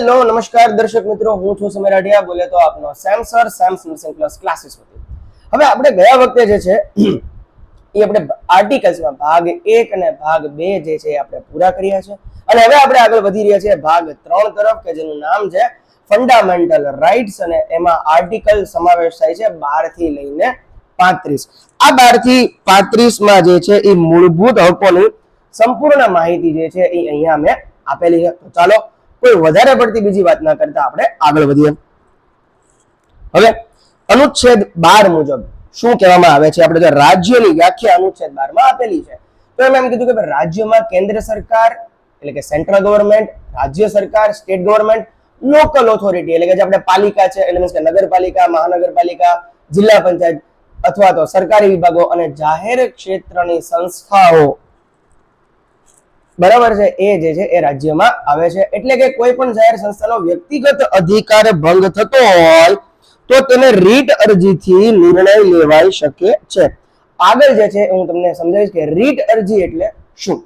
Hello, નમસ્કાર દર્શક મિત્રો, હું છું સમીર અઢિયા બોલે તો આપનો same sir same Samsung plus classes વતી. હવે આપણે ગયા વખતે જે છે, એ આપણે આર્ટિકલ્સમાં ભાગ એક અને ભાગ બે જે છે આપણે પૂરા કર્યા છે. અને હવે આપણે આગળ વધી રહ્યા છીએ ભાગ ત્રણ તરફ, કે જેનું નામ છે ફંડામેન્ટલ રાઇટ્સ અને એમાં આર્ટિકલ સમાવેશ થાય છે બારથી લઈને પાંત્રીસ. આ બારથી પાંત્રીસમાં જે છે એ મૂળભૂત હકોની સંપૂર્ણ માહિતી જે છે એ અહીંયા મેં આપેલી છે. તો ચાલો કોઈ વધારે પડતી બીજી વાત ના કરતા આપણે આગળ વધીએ. હવે અનુચ્છેદ બાર મુજબ શું કહેવામાં આવે છે? આપણે જો રાજ્યની વ્યાખ્યા અનુચ્છેદ બારમાં આપેલી છે, તો એમ એમ કીધું કે રાજ્યમાં કેન્દ્ર સરકાર એટલે કે સેન્ટ્રલ ગવર્મેન્ટ, રાજ્ય સરકાર, સ્ટેટ ગવર્મેન્ટ, લોકલ ઓથોરિટી એટલે કે જે આપણે પાલિકા છે, એટલે મીન્સ કે નગરપાલિકા, મહાનગરપાલિકા, જિલ્લા પંચાયત અથવા તો સરકારી વિભાગો અને જાહેર ક્ષેત્રની સંસ્થાઓ બરાબર છે, એ જે છે, એ રાજ્યમાં આવે છે. એટલે કે કોઈ પણ જાહેર સંસ્થાનો વ્યક્તિગત અધિકાર ભંગ થતો હોય, તો તેને રીટ અરજીથી નિર્ણય લેવાઈ શકે છે. આગળ જે છે, હું તમને સમજાવીશ કે રીટ અરજી એટલે શું?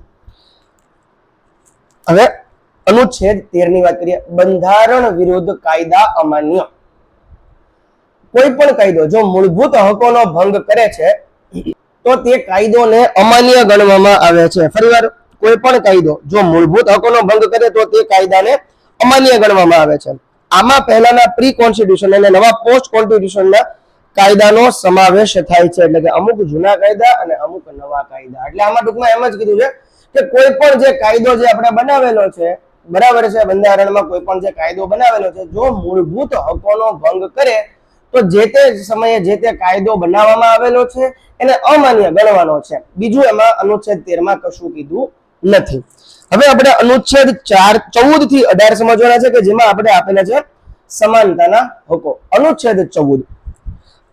હવે અનુચ્છેદ તેરની વાત કરીએ. બંધારણ વિરુદ્ધ કાયદા અમાન્ય. કોઈ પણ કાયદો, જો મૂળભૂત હકોનો ભંગ કરે છે, તો તે કાયદોને અમાન્ય ગણવામાં આવે છે. ફરીવાર કોઈ પણ કાયદો, જો મૂળભૂત હકોનો ભંગ કરે તો તે કાયદાને અમાન્ય ગણવામાં આવે છે. આમાં પહેલાના પ્રી કોન્સ્ટિટ્યુશન અને નવા પોસ્ટ કોન્સ્ટિટ્યુશનના કાયદાનો સમાવેશ થાય છે. એટલે કે અમુક જૂના કાયદા અને અમુક નવા કાયદા. એટલે આમાં ટૂંકમાં એમ જ કીધું છે કે કોઈ પણ જે કાયદો જે આપણે બનાવેલો છે, બરાબર છે, બંધારણમાં કોઈ પણ જે કાયદો બનાવેલો છે, જો મૂળભૂત હકોનો ભંગ કરે, તો જે તે સમયે જે તે કાયદો બનાવવામાં આવેલો છે, એને અમાન્ય ગણવાનો છે. બીજું એમાં અનુચ્છેદ તેરમાં કશું કીધું નથી. હવે આપણે અનુચ્છેદ ચાર, ચૌદથી અઢાર સમજવાના છે કે જેમાં આપણે આપેલા છે સમાનતાના હકો. અનુચ્છેદ ચૌદ.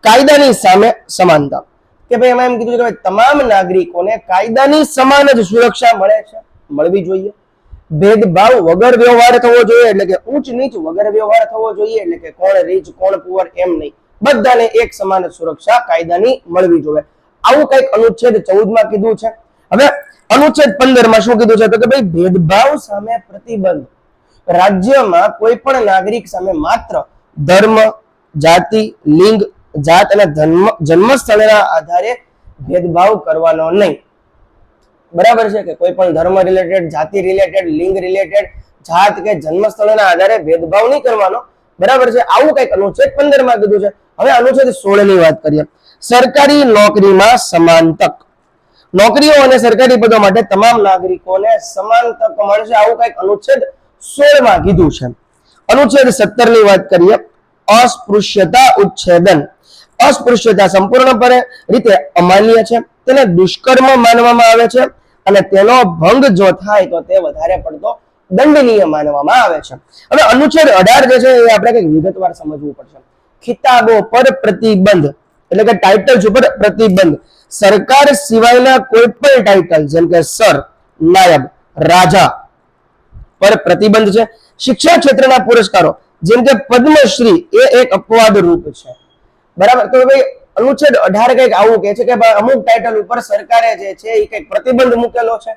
કાયદાની સામે સમાનતા. કે ભાઈ એમાં એમ કીધું કે ભાઈ તમામ નાગરિકોને કાયદાની સમાન જ સુરક્ષા મળે છે, મળવી જોઈએ. ભેદભાવ વગર વ્યવહાર થવો જોઈએ, એટલે કે ઊંચ નીચ વગર વ્યવહાર થવો જોઈએ, એટલે કે કોણ રીચ કોણ પુઅર એમ નહીં. બધાને એક સમાન સુરક્ષા કાયદાની મળવી જોઈએ. આવું કંઈક અનુચ્છેદ ચૌદમાં કીધું છે. હવે અનુચ્છેદ પંદરમાં શું કીધું છે? તો કે ભાઈ ભેદભાવ સામે પ્રતિબંધ. રાજ્યમાં કોઈ પણ નાગરિક સામે માત્ર ધર્મ, જાતિ, લિંગ, જાત અને જન્મ સ્થળના આધારે ભેદભાવ કરવાનો નહીં. બરાબર છે કે કોઈ પણ ધર્મ રિલેટેડ જાતિ રિલેટેડ લિંગ રિલેટેડ જાત કે જન્મ સ્થળના આધારે ભેદભાવ નહીં કરવાનો? બરાબર છે? આવું કંઈક અનુચ્છેદ પંદરમાં કીધું છે. હવે અનુચ્છેદ સોળની વાત કરીએ. સરકારી નોકરીમાં સમાન તક નોકરીઓ અને સરકારી પદો માટે તમામ નાગરિકોને સમાન તક મળશે. આવું કંઈક અનુચ્છેદ સોળમાં કીધું છે. અનુચ્છેદ સત્તરની વાત કરીએ. અસ્પૃશ્યતા ઉચ્છેદન. અસ્પૃશ્યતા સંપૂર્ણપણે રીતે અમાન્ય છે. તેને દુષ્કર્મ માનવામાં આવે છે અને તેનો ભંગ જો થાય તો તે વધારે પડતો દંડનીય માનવામાં આવે છે. હવે અનુચ્છેદ અઢાર જે છે એ આપણે કંઈક વિગતવાર સમજવું પડશે. ખિતાબો પર પ્રતિબંધ. એટલે કે ટાઇટલ્સ ઉપર પ્રતિબંધ. સરકાર સિવાયના કોઈ પણ ટાઇટલ જેમ કે સર, નાયબ, રાજા પર પ્રતિબંધ છે. શિક્ષણ ક્ષેત્રના પુરસ્કારો, જેમ કે પદ્મશ્રી, એ એક અપવાદ રૂપ છે. બરાબર? તો ભાઈ, અનુચ્છેદ અઢાર કંઈક આવું કે છે કે અમુક ટાઇટલ ઉપર સરકારે જે છે એ કંઈક પ્રતિબંધ મૂકેલો છે.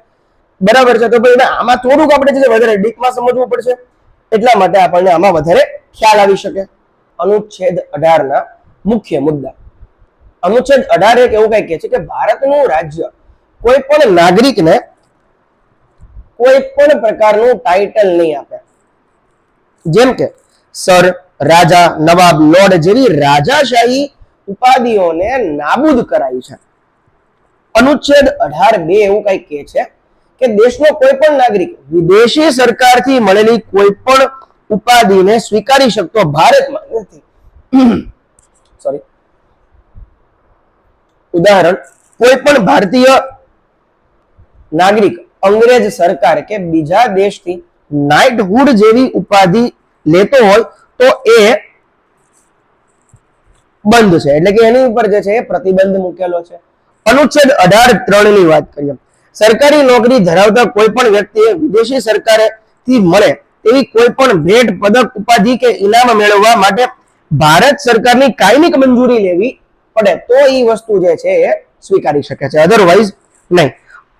બરાબર છે? તો ભાઈ આમાં થોડુંક આપણે છે વધારે ડીપમાં સમજવું પડશે. એટલા માટે આપણને આમાં વધારે ખ્યાલ આવી શકે. અનુચ્છેદ અઢાર ના મુખ્ય મુદ્દા. અનુચ્છેદ અઢાર એક એવું કઈ કે છે કે ભારતનું રાજ્ય કોઈ પણ નાગરિકને કોઈ પણ પ્રકારનું ટાઇટલ નહીં આપે. જેમ કે સર, રાજા, નવાબ લોર્ડ જેવી રાજાશાહી ઉપાધિઓને નાબૂદ કરાઈ છે. અનુચ્છેદ અઢાર બે એવું કઈ કે છે કે દેશનો કોઈ પણ નાગરિક વિદેશી સરકારથી મળેલી કોઈ પણ ઉપાધિને સ્વીકારી શકતો ભારતમાં નથી. સોરી ઉદાહરણ, કોઈ પણ ભારતીય નાગરિક, અંગ્રેજ સરકાર કે બીજા દેશથી નાઇટહુડ જેવી ઉપાધિ લેતો હોય તો એ બંધ છે. એટલે કે એની ઉપર જે છે એ પ્રતિબંધ મૂકેલો છે. અનુચ્છેદ અઢાર ત્રણની વાત કરીએ સરકારી નોકરી ધરાવતા કોઈ પણ વ્યક્તિએ વિદેશી સરકારથી મળે એવી કોઈ પણ ભેટ, પદક, ઉપાધિ કે ઇનામ મેળવવા માટે ભારત સરકારની કાયમિક મંજૂરી લેવી પડે, તો એ વસ્તુ જે છે એ સ્વીકારી શકે છે. અધરવાઇઝ નહીં.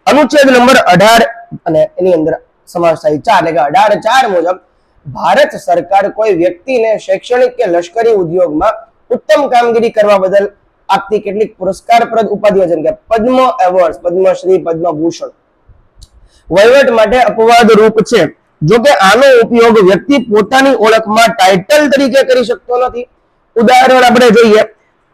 અનુચ્છેદ નંબર અઢાર અને એની અંદર સમાવેશ થાય. ચાર, એટલે કે અઢાર ચાર મુજબ ભારત સરકાર કોઈ વ્યક્તિને શૈક્ષણિક કે લશ્કરી ઉદ્યોગમાં ઉત્તમ કામગીરી કરવા બદલ આપતી કેટલીક પુરસ્કારપ્રદ ઉપાધિઓ જેમ કે પદ્મ એવોર્ડ પદ્મશ્રી, પદ્મભૂષણ. વહીવટ માટે અપવાદ રૂપ છે. જો કે આનો ઉપયોગ વ્યક્તિ પોતાની ઓળખમાં ટાઇટલ તરીકે કરી શકતો નથી. ઉદાહરણ આપણે જોઈએ.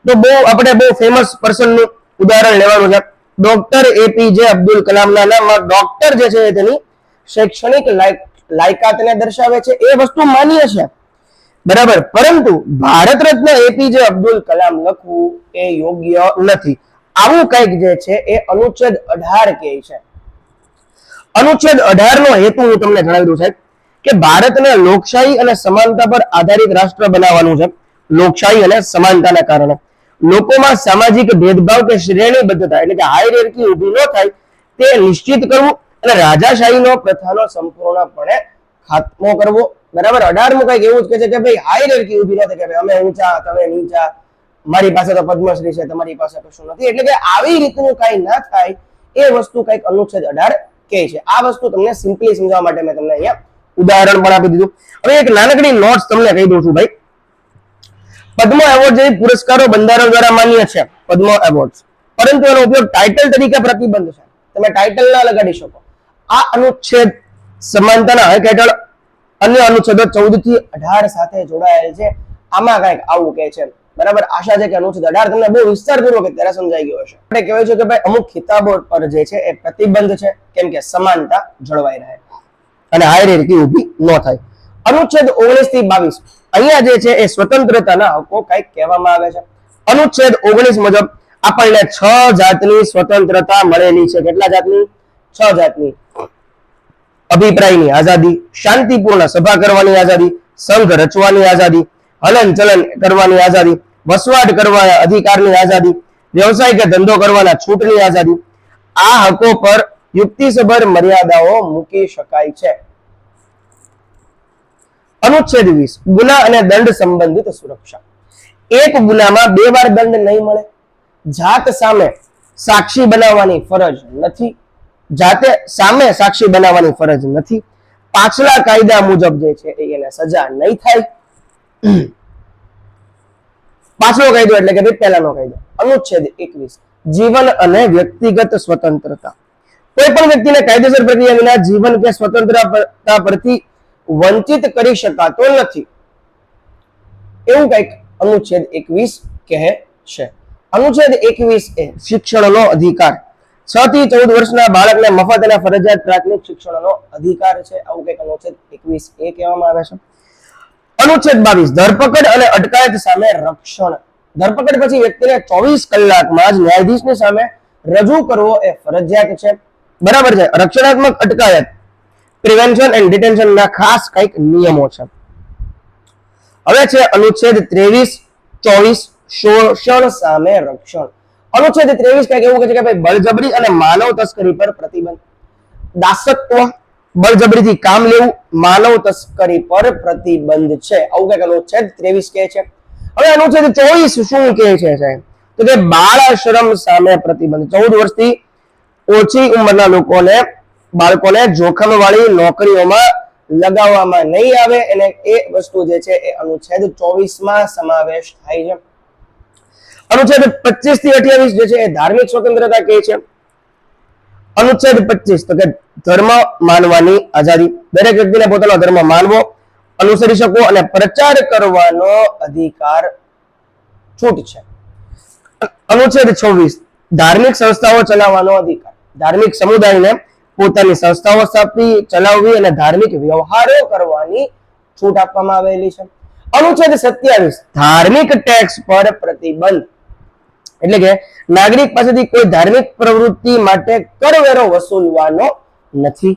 તો બહુ આપણે બહુ ફેમસ પર્સનનું ઉદાહરણ લેવાનું છે. ડોક્ટર એપીજે અબ્દુલ કલામના નામમાં ડોક્ટર જે છે તેની શૈક્ષણિક લાયક- લાયકાતને દર્શાવે છે. એ વસ્તુ માન્ય છે. બરાબર? પરંતુ ભારત રત્ન એપીજે અબ્દુલ કલામ લખવું એ યોગ્ય નથી. આવું કંઈક જે છે એ અનુચ્છેદ અઢાર કે છે. અનુચ્છેદ અઢાર નો હેતુ હું તમને જણાવી દઉં સાહેબ કે ભારતને લોકશાહી અને સમાનતા પર આધારિત રાષ્ટ્ર બનાવવાનું છે. લોકશાહી અને સમાનતાના કારણે. લોકોમાં સામાજિક ભેદભાવ કે શ્રેણીબદ્ધતા એટલે કે હાયરાર્કી ઊભી ન થાય તે નિશ્ચિત કરવું અને રાજાશાહીનો પ્રથાનો સંપૂર્ણપણે ખાત્મો કરવો. બરાબર? અઢારમું કંઈક એવું જ કહે છે કે ભાઈ હાયરાર્કી ઊભી ન થાય કે ભાઈ અમે ઊંચા, તમે નીચા, મારી પાસે તો પદ્મશ્રી છે, તમારી પાસે કશું નથી. એટલે કે આવી રીતનું કાંઈ ના થાય એ વસ્તુ કંઈક અનુચ્છેદ અઢાર કહે છે. આ વસ્તુ તમને સિમ્પલી સમજાવવા માટે મેં તમને અહીંયા ઉદાહરણ પણ આપી દીધું. હવે એક નાનકડી નોટ્સ તમને કહી દઉં છું ભાઈ. પદ્મ એવોર્ડ જેવી પુરસ્કારો બંધારણ દ્વારા માન્ય છે. પદ્મ એવોર્ડ પરંતુ એનો ઉપયોગ ટાઇટલ તરીકે પ્રતિબંધ છે. તમે ટાઇટલ ના લગાડી શકો. આ અનુચ્છેદ સમાનતાના હક હેઠળ અન્ય અનુચ્છેદો ચૌદથી અઢાર સાથે જોડાયેલ છે. આમાં કંઈક આવું કહે છે. બરાબર? આશા છે કે અનુચ્છેદ અઢાર તમને બહુ વિસ્તારપૂર્વક અત્યારે સમજાઈ ગયો હશે. આપણે કહેવાય છે કે ભાઈ અમુક ખિતાબો પર જે છે એ પ્રતિબંધ છે. કેમ કે સમાનતા જળવાઈ રહે. અને હાયરાર્કી ઊભી ન થાય. અનુચ્છેદ ઓગણીસથી બાવીસ. અહીંયા જે છે એ સ્વતંત્રતાના હકો કંઈક કહેવામાં આવે છે. અનુચ્છેદ ઓગણીસ મુજબ આપણને છ જાતની સ્વતંત્રતા મળેલી છે. કેટલા જાતની? છ જાતની. અભિપ્રાયની આઝાદી, શાંતિપૂર્ણ સભા કરવાની આઝાદી, સંઘ રચવાની આઝાદી હલન ચલન કરવાની આઝાદી, વસવાટ કરવાના અધિકારની આઝાદી વ્યવસાય કે ધંધો કરવાના છૂટની આઝાદી. આ હકો પર યુક્તિસભર મર્યાદાઓ મૂકી શકાય છે. અનુચ્છેદ વીસ, ગુના અને દંડ સંબંધિત સુરક્ષા. એક ગુનામાં બે વાર દંડ નહીં મળે. જાત સામે સાક્ષી બનાવવાની ફરજ નથી. જાતે સામે સાક્ષી બનાવવાની ફરજ નથી. પાછલા કાયદા મુજબ જે છે એ એને સજા નહીં થાય. પાછલો કાયદો એટલે કે પહેલાનો કાયદો. અનુચ્છેદ એકવીસ, જીવન અને વ્યક્તિગત સ્વતંત્રતા. કોઈ પણ વ્યક્તિને કાયદેસર પ્રક્રિયા વિના જીવન કે સ્વતંત્રતા પરથી વંચિત કરી શકાતો નથી. એવું કંઈક અનુચ્છેદ એકવીસ કહે છે. અનુચ્છેદ એકવીસ એ શિક્ષણનો અધિકાર. છ થી ચૌદ વર્ષના બાળકને મફત અને ફરજિયાત પ્રાથમિક શિક્ષણનો અધિકાર છે. આવું કંઈક અનુચ્છેદ એકવીસ એ કહેવામાં આવે છે. અનુચ્છેદ બાવીસ, ધરપકડ અને અટકાયત સામે રક્ષણ. ધરપકડ પછી વ્યક્તિને ચોવીસ કલાકમાં જ ન્યાયાધીશની સામે રજૂ કરવો એ ફરજિયાત છે. બરાબર છે. રક્ષણાત્મક અટકાયત. પ્રિવેન્શન એન્ડ ડિટેન્શન ના ખાસ કંઈક નિયમો છે. હવે છે અનુચ્છેદ ત્રેવીસ, ચોવીસ શોષણ સામે રક્ષણ. અનુચ્છેદ ત્રેવીસ કંઈક એવું કહે છે કે ભાઈ બળજબરી અને માનવ તસ્કરી પર પ્રતિબંધ. દાસત્વ, બળજબરીથી કામ લેવું, માનવ તસ્કરી પર પ્રતિબંધ છે. આવું કંઈક અનુચ્છેદ ત્રેવીસ કહે છે. હવે અનુચ્છેદ ચોવીસ શું કહે છે સાહેબ? તો કે બાળ શ્રમ સામે પ્રતિબંધ. ચૌદ વર્ષથી ઓછી ઉંમરના લોકોને બાળકોને જોખમ વાળી નોકરીઓમાં લગાવવામાં નહીં આવે અને એ વસ્તુ જે છે એ અનુચ્છેદ ચોવીસમાં સમાવેશ થાય છે. અનુચ્છેદ પચીસથી અઠ્યાવીસ જે છે એ ધાર્મિક સ્વતંત્રતા કહે છે. અનુચ્છેદ પચીસ, તો કે ધર્મ માનવાની આઝાદી. દરેક વ્યક્તિને પોતાનો ધર્મ માનવો, અનુસરી શકો અને પ્રચાર કરવાનો અધિકાર છૂટ છે. અનુચ્છેદ છવ્વીસ, ધાર્મિક સંસ્થાઓ ચલાવવાનો અધિકાર. ધાર્મિક સમુદાયને પોતાની સંસ્થાઓ સ્થાપવી, ચલાવવી અને ધાર્મિક વ્યવહારો કરવાની છૂટ આપવામાં આવેલી છે. અનુચ્છેદ સત્યાવીસ, ધાર્મિક ટેક્સ પર પ્રતિબંધ. એટલે કે નાગરિક પાસેથી કોઈ ધાર્મિક પ્રવૃત્તિ માટે કરવેરો વસૂલવાનો નથી.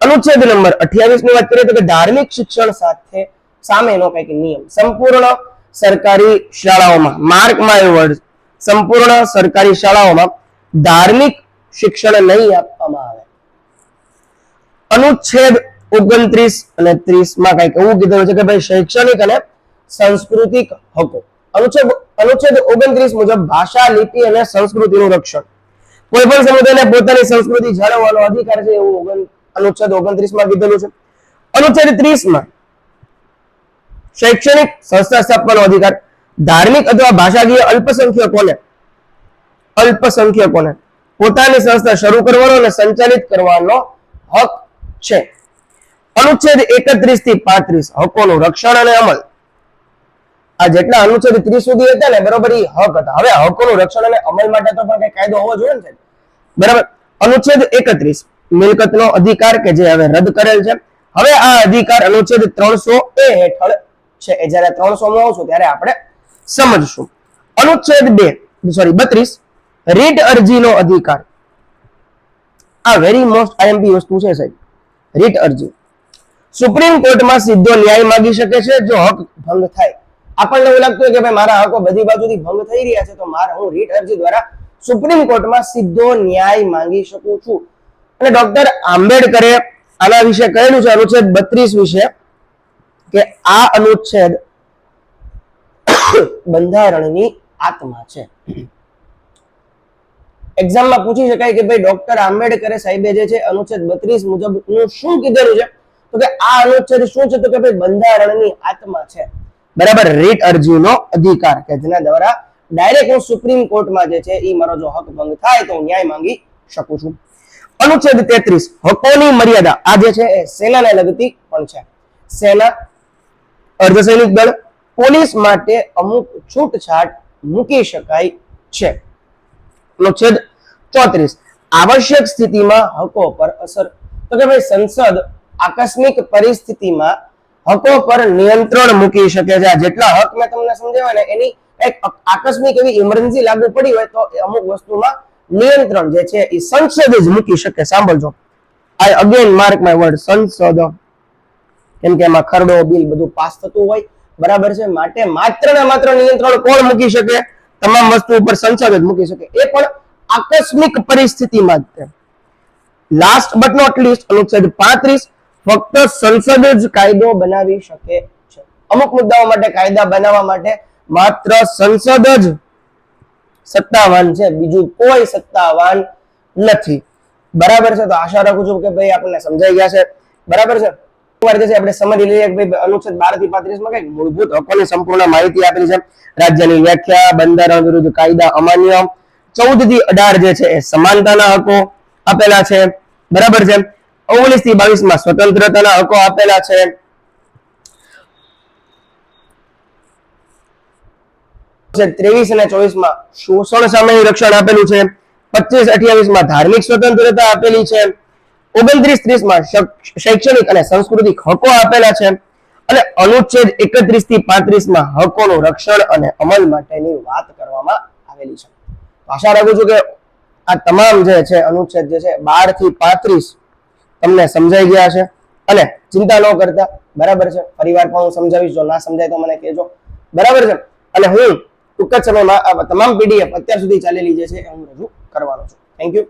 અનુચ્છેદ નંબર 28 ની વાત કરીએ તો કે ધાર્મિક શિક્ષણ સાથે સામેનો કંઈક નિયમ. સંપૂર્ણ સરકારી શાળાઓમાં માર્ક માય વર્ડ સંપૂર્ણ સરકારી શાળાઓમાં ધાર્મિક શિક્ષણ નહીં આપવામાં અનુચ્છેદ ઓગણત્રીસ અને ત્રીસમાં કંઈક એવું કીધું છે કે ભાઈ શૈક્ષણિક અને સાંસ્કૃતિક હકો. અનુચ્છેદ અનુચ્છેદ ઓગણત્રીસ મુજબ ભાષા, લિપિ અને સંસ્કૃતિનું રક્ષણ. કોઈ પણ સમુદાયને પોતાની સંસ્કૃતિ જાળવવાનો અધિકાર છે એવું અનુચ્છેદ ઓગણત્રીસમાં કીધેલું છે. અનુચ્છેદ ત્રીસમાં શૈક્ષણિક સંસ્થા સ્થાપવાનો અધિકાર, ધાર્મિક અથવા ભાષાકીય અલ્પસંખ્યકોને અલ્પસંખ્યકોને પોતાની સંસ્થા શરૂ કરવાનો અને સંચાલિત કરવાનો હક છે. અનુચ્છેદ એકત્રીસથી પાંત્રીસ, હકોનું રક્ષણ અને અમલ. આ જેટલા અનુચ્છેદ ત્રીસ સુધી હતા ને, બરોબર એ હક હતા. હવે હકોનું રક્ષણ અને અમલ માટે તો પણ કઈ કાયદો હોવો જોઈએ ને બરાબર? અનુચ્છેદ એકત્રીસ, મિલકતનો અધિકાર કે જે હવે રદ કરેલ છે. હવે આ અધિકાર અનુચ્છેદ ત્રણસો એ હેઠળ છે. એ જ્યારે ત્રણસો માં આવશું ત્યારે આપણે સમજશું. અનુચ્છેદ બે સોરી બત્રીસ, રીટ અરજીનો અધિકાર. આ વેરી મોસ્ટ આઈએમપી વસ્તુ છે, સાહેબ. રીટ અરજી. સુપ્રીમ કોર્ટમાં સીધો ન્યાય માંગી શકે છે, જો હક ભંગ થાય. આપણને એવું લાગતું હોય કે ભાઈ મારા હકો બધી બાજુથી ભંગ થઈ રહ્યા છે, તો મારે હું રીટ અરજી દ્વારા સુપ્રીમ કોર્ટમાં સીધો ન્યાય માંગી શકું છું. અને ડોક્ટર આંબેડકરે આના વિશે કહેલું છે, અનુચ્છેદ બત્રીસ વિશે, કે આ અનુચ્છેદ બંધારણની આત્મા છે. એક્ઝામમાં પૂછી શકાય કે ભાઈ ડોક્ટર આંબેડકરે સાહેબે જે છે અનુચ્છેદ બત્રીસ મુજબનું શું કીધેલું છે? તો કે આ અનુચ્છેદ શું છે? તો કે ભાઈ બંધારણની આત્મા છે. બરાબર? રીટ અરજીનો અધિકાર કે જેના દ્વારા ડાયરેક્ટ હું સુપ્રીમ કોર્ટમાં જે છે એ મારો જો હક ભંગ થાય તો હું ન્યાય માંગી શકું છું. અનુચ્છેદ તેત્રીસ, હકોની મર્યાદા. આ જે છે એ સેનાને લગતી પણ છે. સેના, અર્ધસૈનિક દળ, પોલીસ માટે અમુક છૂટછાટ મૂકી શકાય છે. અનુચ્છેદ ચોત્રીસ. આવશ્યક સ્થિતિમાં હકો પર અસર. તો કે ભાઈ સંસદ આકસ્મિક પરિસ્થિતિમાં હકો પર નિયંત્રણ મૂકી શકે છે. જેટલા હક મેં તમને સમજાવ્યા ને, એની એક આકસ્મિક એવી ઇમરજન્સી લાગુ પડી હોય તો અમુક વસ્તુમાં નિયંત્રણ જે છે એ સંસદ જ મૂકી શકે. સાંભળજો. I again mark my word સંસદ. કેમ કે એમાં ખરડો, બિલ બધું પાસ થતું હોય. બરાબર છે? માટે માત્ર ને માત્ર નિયંત્રણ કોણ મૂકી શકે? તમામ વસ્તુ ઉપર સંસદ જ મૂકી શકે. એ પણ આકસ્મિક પરિસ્થિતિમાં જ લાસ્ટ બટ નોટ લીસ્ટ અનુચ્છેદ પાંત્રીસ, ફક્ત સંસદ જ કાયદો બનાવી શકે છે. અમુક મુદ્દાઓ માટે કાયદા બનાવવા માટે માત્ર સંસદ જ સત્તાવાન છે. બીજું કોઈ સત્તાવાન નથી. બરાબર છે? તો આશા રાખું છું કે ભાઈ આપણને સમજાઈ ગયા છે. બરાબર છે? આપણે સમજી લઈએ કે ભાઈ અનુચ્છેદ બારથી પાંત્રીસમાં કઈ મૂળભૂત હકોની સંપૂર્ણ માહિતી આપેલી છે. રાજ્યની વ્યાખ્યા, બંધારણ વિરુદ્ધ કાયદા, અમાન્ય ચૌદથી અઢાર જે છે એ સમાનતાના હકો આપેલા છે. બરાબર છે? ઓગણીસથી બાવીસમાં સ્વતંત્રતાના હકો આપેલા છે. અઠ્યાવીસમાં ધાર્મિક સ્વતંત્રતા આપેલી છે. ઓગણત્રીસ ત્રીસમાં શૈક્ષણિક અને સાંસ્કૃતિક હકો આપેલા છે. અને અનુચ્છેદ એકત્રીસથી પાંત્રીસમાં હકોનું રક્ષણ અને અમલ માટેની વાત કરવામાં આવેલી છે. આશા રાખું છું કે આ તમામ જે છે, અનુચ્છેદ જે છે, બારથી પાંત્રીસ તમને સમજાઈ ગયા છે. અને ચિંતા ન કરતા, બરાબર છે? ફરીવાર પણ હું સમજાવીશ, જો ના સમજાય તો મને કહેજો. બરાબર છે? અને હું ટૂંક જ સમયમાં તમામ પીડીએફ અત્યાર સુધી ચાલેલી જે છે, એ હું રજૂ કરવાનો છું. Thank you